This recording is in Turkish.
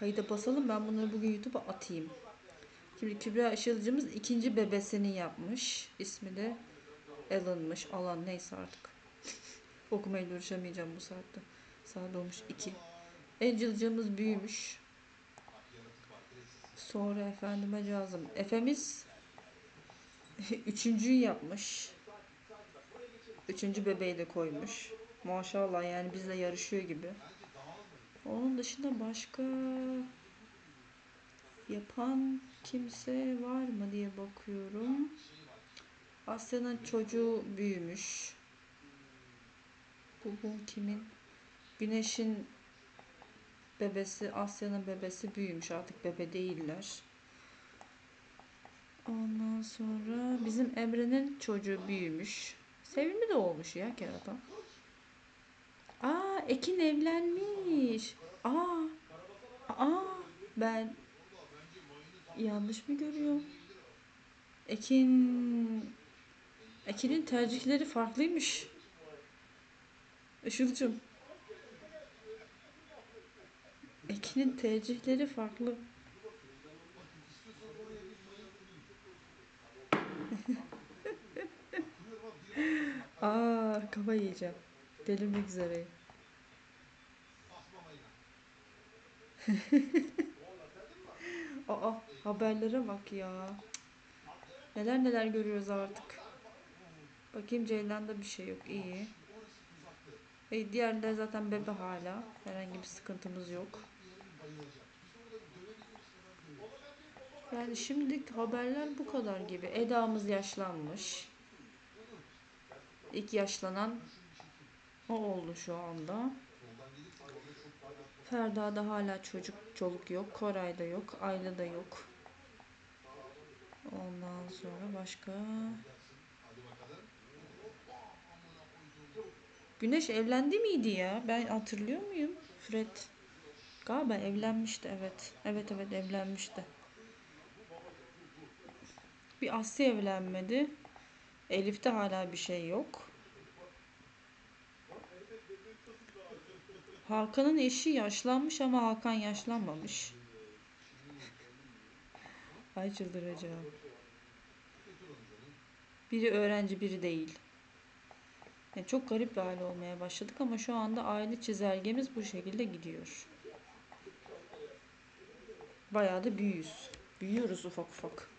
Kayıda basalım ben bunları bugün YouTube'a atayım. Şimdi Kübra Işılcımız ikinci bebesini yapmış. İsmi de Alan'mış. Alan neyse artık. Okumayı uğraşamayacağım bu saatte. Saat olmuş 2. Angel'cığımız büyümüş. Sonra efendime lazım. Efemiz üçüncüyü yapmış. Üçüncü bebeği de koymuş. Maşallah yani bizle yarışıyor gibi. Onun dışında başka yapan kimse var mı diye bakıyorum. Asya'nın çocuğu büyümüş. Bu, bu kimin? Güneş'in bebesi, Asya'nın bebesi büyümüş artık bebe değiller. Ondan sonra bizim Emre'nin çocuğu büyümüş. Sevimli de olmuş ya kerata. Ekin evlenmiş. Aa. Aa ben yanlış mı görüyorum? Ekin Ekin'in tercihleri farklıymış. Işılcım. Ekin'in tercihleri farklı. Aa kafa yiyeceğim. Delirmek üzereyim. Aa haberlere bak ya. Neler neler görüyoruz artık. Bakayım Ceylan'da bir şey yok. iyi. E, diğerler zaten bebe hala. Herhangi bir sıkıntımız yok. Yani şimdilik haberler bu kadar gibi. Eda'mız yaşlanmış. İlk yaşlanan o oldu şu anda. Ferda'da hala çocuk çoluk yok. Koray'da yok. Ayla'da yok. Ondan sonra başka Güneş evlendi miydi ya? Ben hatırlıyor muyum? Fred. Galiba evlenmişti evet. Evet evet evlenmişti. Bir Asya evlenmedi. Elif'te hala bir şey yok. Hakan'ın eşi yaşlanmış ama Hakan yaşlanmamış. Ay çıldıracağım. Biri öğrenci biri değil. Yani çok garip bir aile olmaya başladık ama şu anda aile çizelgemiz bu şekilde gidiyor. Bayağı da büyüyüz. Büyüyoruz ufak ufak.